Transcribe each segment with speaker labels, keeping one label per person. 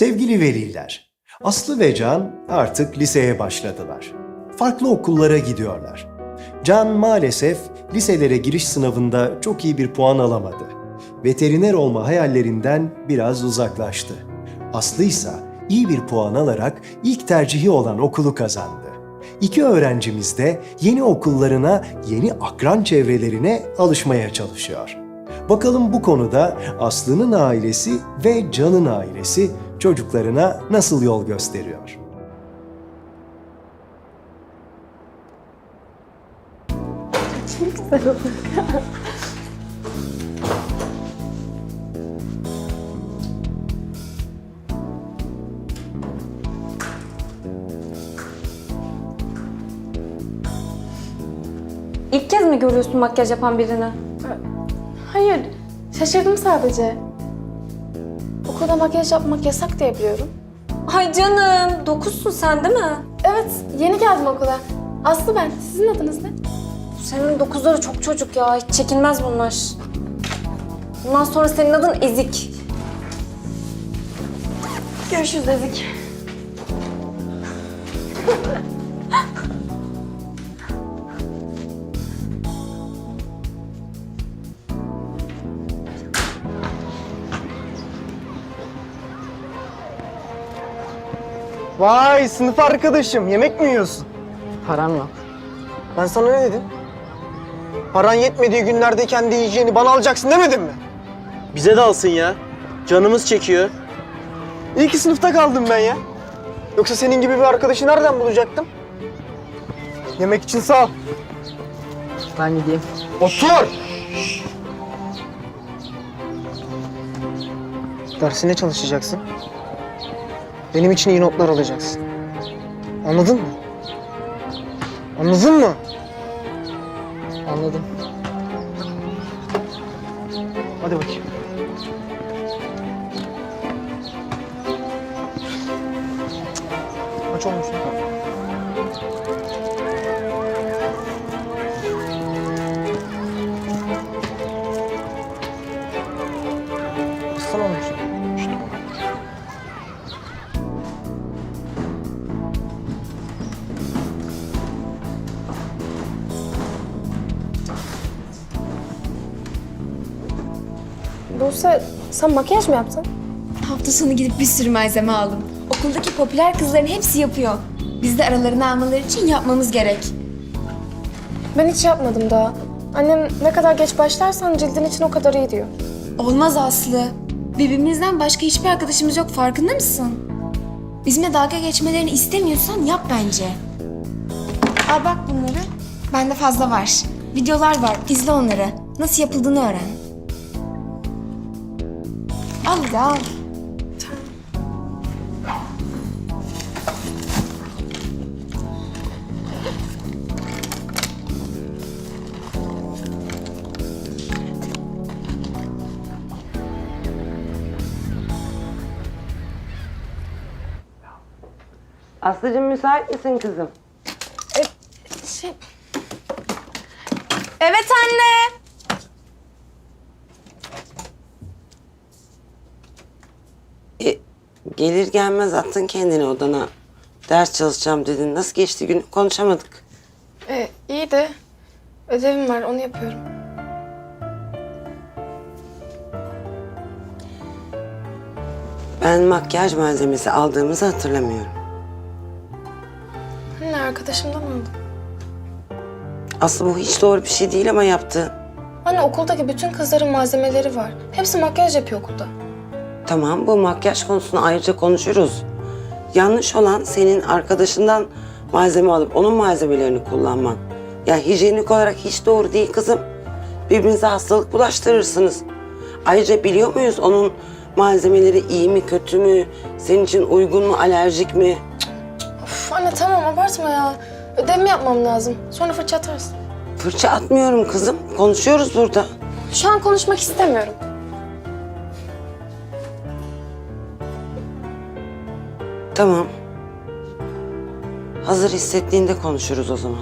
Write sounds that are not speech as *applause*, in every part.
Speaker 1: Sevgili veliler, Aslı ve Can artık liseye başladılar. Farklı okullara gidiyorlar. Can maalesef liselere giriş sınavında çok iyi bir puan alamadı. Veteriner olma hayallerinden biraz uzaklaştı. Aslı ise iyi bir puan alarak ilk tercihi olan okulu kazandı. İki öğrencimiz de yeni okullarına, yeni akran çevrelerine alışmaya çalışıyor. Bakalım bu konuda Aslı'nın ailesi ve Can'ın ailesi çocuklarına nasıl yol gösteriyor?
Speaker 2: İlk *laughs* kez mi görüyorsun makyaj yapan birini?
Speaker 3: Hayır, şaşırdım sadece. Okulda makyaj yapmak yasak diye biliyorum.
Speaker 2: Ay canım, dokuzsun sen değil mi?
Speaker 3: Evet, yeni geldim okula. Aslı ben, sizin adınız ne?
Speaker 2: Senin dokuzları çok çocuk ya, hiç çekilmez bunlar. Bundan sonra senin adın Ezik.
Speaker 3: Görüşürüz Ezik.
Speaker 4: Vay sınıf arkadaşım yemek mi yiyorsun?
Speaker 5: Param yok.
Speaker 4: Ben sana ne dedim? Paran yetmediği günlerde kendi yiyeceğini bana alacaksın demedim mi?
Speaker 5: Bize de alsın ya. Canımız çekiyor.
Speaker 4: İyi ki sınıfta kaldım ben ya. Yoksa senin gibi bir arkadaşı nereden bulacaktım? Yemek için sağ ol.
Speaker 5: Ben gideyim.
Speaker 4: Otur! Dersine çalışacaksın. Benim için iyi notlar alacaksın. Anladın mı? Anladın mı?
Speaker 5: Anladım.
Speaker 4: Hadi bakayım. Aç olmuşsun.
Speaker 3: Sen makyaj mı yaptın?
Speaker 6: Hafta sonu gidip bir sürü malzeme aldım. Okuldaki popüler kızların hepsi yapıyor. Biz de aralarına almaları için yapmamız gerek.
Speaker 3: Ben hiç yapmadım daha. Annem ne kadar geç başlarsan cildin için o kadar iyi diyor.
Speaker 6: Olmaz Aslı. Birbirimizden başka hiçbir arkadaşımız yok farkında mısın? Bizimle dalga geçmelerini istemiyorsan yap bence. Al bak bunları. Bende fazla var. Videolar var. İzle onları. Nasıl yapıldığını öğren. Al al.
Speaker 7: Aslıcığım müsait misin kızım?
Speaker 3: Şey,
Speaker 6: Evet anne.
Speaker 7: Gelir gelmez attın kendini odana. Ders çalışacağım dedin. Nasıl geçti gün? Konuşamadık.
Speaker 3: e, iyi de ödevim var, onu yapıyorum.
Speaker 7: Ben makyaj malzemesi aldığımızı hatırlamıyorum.
Speaker 3: Anne arkadaşımdan aldım.
Speaker 7: Aslı bu hiç doğru bir şey değil ama yaptı.
Speaker 3: Anne okuldaki bütün kızların malzemeleri var. Hepsi makyaj yapıyor okulda.
Speaker 7: Tamam bu makyaj konusunu ayrıca konuşuruz. Yanlış olan senin arkadaşından malzeme alıp onun malzemelerini kullanman. Ya hijyenik olarak hiç doğru değil kızım. Birbirinize hastalık bulaştırırsınız. Ayrıca biliyor muyuz onun malzemeleri iyi mi kötü mü? Senin için uygun mu alerjik mi?
Speaker 3: Of anne tamam abartma ya. Ödevimi yapmam lazım. Sonra fırça atarsın.
Speaker 7: Fırça atmıyorum kızım. Konuşuyoruz burada.
Speaker 3: Şu an konuşmak istemiyorum.
Speaker 7: Tamam. Hazır hissettiğinde konuşuruz o zaman.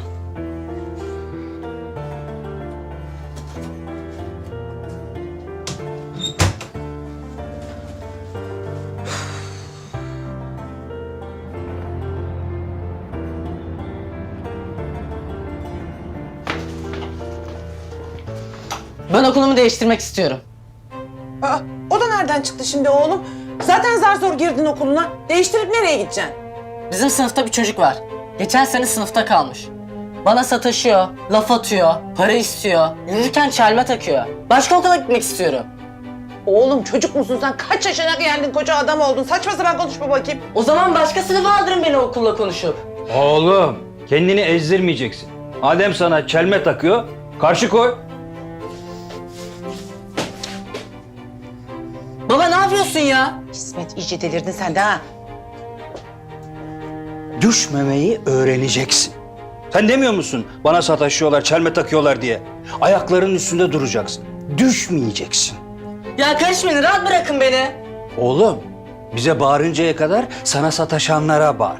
Speaker 5: Ben okulumu değiştirmek istiyorum.
Speaker 8: Aa, o da nereden çıktı şimdi oğlum? Zaten zar zor girdin okuluna. Değiştirip nereye gideceksin?
Speaker 5: Bizim sınıfta bir çocuk var. Geçen sene sınıfta kalmış. Bana sataşıyor, laf atıyor, para istiyor, yürürken çelme takıyor. Başka okula gitmek istiyorum.
Speaker 8: Oğlum çocuk musun sen? Kaç yaşına geldin koca adam oldun? Saçma sapan konuşma bakayım.
Speaker 5: O zaman başka sınıfa aldırın beni okulla konuşup.
Speaker 9: Oğlum kendini ezdirmeyeceksin. Adem sana çelme takıyor, karşı koy.
Speaker 5: Yapıyorsun ya?
Speaker 8: İsmet iyice delirdin sen de ha.
Speaker 9: Düşmemeyi öğreneceksin. Sen demiyor musun bana sataşıyorlar, çelme takıyorlar diye? Ayaklarının üstünde duracaksın. Düşmeyeceksin.
Speaker 5: Ya karışmayın rahat bırakın beni.
Speaker 9: Oğlum bize bağırıncaya kadar sana sataşanlara bağır.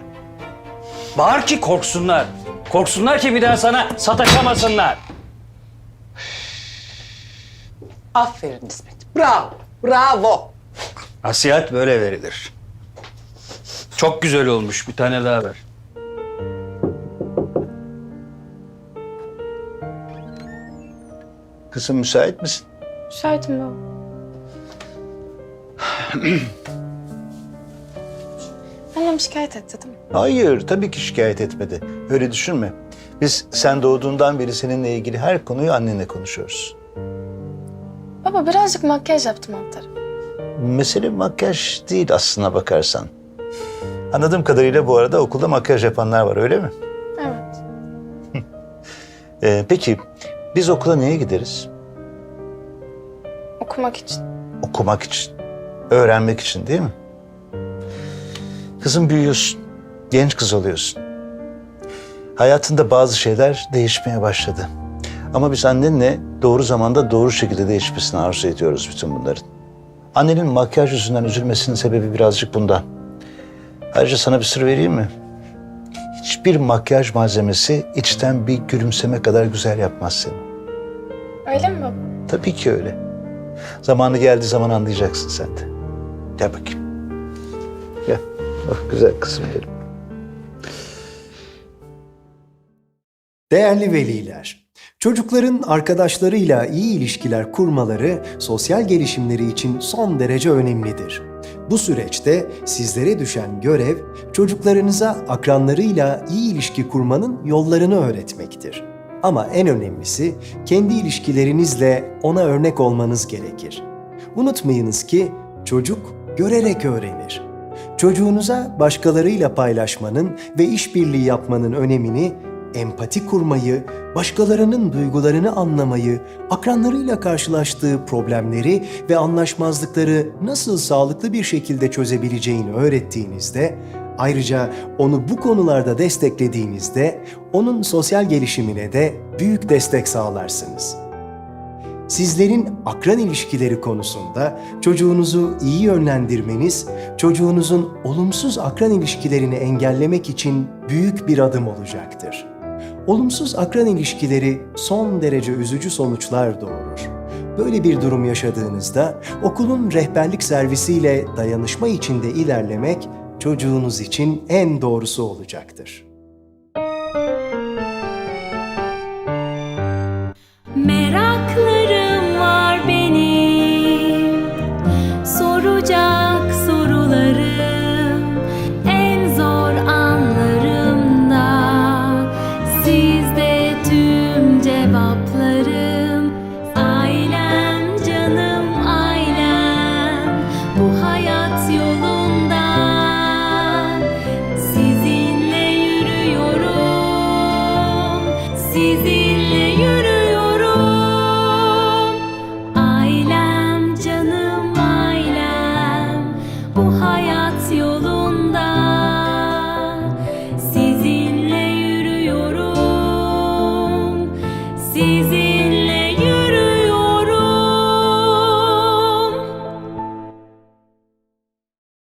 Speaker 9: Bağır ki korksunlar. Korksunlar ki bir daha sana sataşamasınlar.
Speaker 8: Aferin İsmet. Bravo. Bravo.
Speaker 9: Nasihat böyle verilir. Çok güzel olmuş. Bir tane daha ver.
Speaker 10: Kızım müsait misin?
Speaker 3: Müsaitim baba. *clears throat* Annem şikayet etti değil mi?
Speaker 10: Hayır, tabii ki şikayet etmedi. Öyle düşünme. Biz sen doğduğundan beri seninle ilgili her konuyu annenle konuşuyoruz.
Speaker 3: Baba birazcık makyaj yaptım alt tarafı.
Speaker 10: Mesele makyaj değil aslına bakarsan. Anladığım kadarıyla bu arada okulda makyaj yapanlar var öyle mi?
Speaker 3: Evet. *laughs*
Speaker 10: Ee, peki biz okula niye gideriz?
Speaker 3: Okumak için.
Speaker 10: Okumak için, öğrenmek için değil mi? Kızım büyüyorsun, genç kız oluyorsun. Hayatında bazı şeyler değişmeye başladı. Ama biz annenle doğru zamanda doğru şekilde değişmesini arzu ediyoruz bütün bunların. Annenin makyaj yüzünden üzülmesinin sebebi birazcık bundan. Ayrıca sana bir sır vereyim mi? Hiçbir makyaj malzemesi içten bir gülümseme kadar güzel yapmaz seni.
Speaker 3: Öyle mi baba?
Speaker 10: Tabii ki öyle. Zamanı geldiği zaman anlayacaksın sen de. Gel bakayım. Gel. Bak güzel kızım benim.
Speaker 1: Değerli veliler, çocukların arkadaşlarıyla iyi ilişkiler kurmaları sosyal gelişimleri için son derece önemlidir. Bu süreçte sizlere düşen görev çocuklarınıza akranlarıyla iyi ilişki kurmanın yollarını öğretmektir. Ama en önemlisi kendi ilişkilerinizle ona örnek olmanız gerekir. Unutmayınız ki çocuk görerek öğrenir. Çocuğunuza başkalarıyla paylaşmanın ve işbirliği yapmanın önemini, empati kurmayı, başkalarının duygularını anlamayı, akranlarıyla karşılaştığı problemleri ve anlaşmazlıkları nasıl sağlıklı bir şekilde çözebileceğini öğrettiğinizde, ayrıca onu bu konularda desteklediğinizde onun sosyal gelişimine de büyük destek sağlarsınız. Sizlerin akran ilişkileri konusunda çocuğunuzu iyi yönlendirmeniz, çocuğunuzun olumsuz akran ilişkilerini engellemek için büyük bir adım olacaktır. Olumsuz akran ilişkileri son derece üzücü sonuçlar doğurur. Böyle bir durum yaşadığınızda okulun rehberlik servisiyle dayanışma içinde ilerlemek çocuğunuz için en doğrusu olacaktır.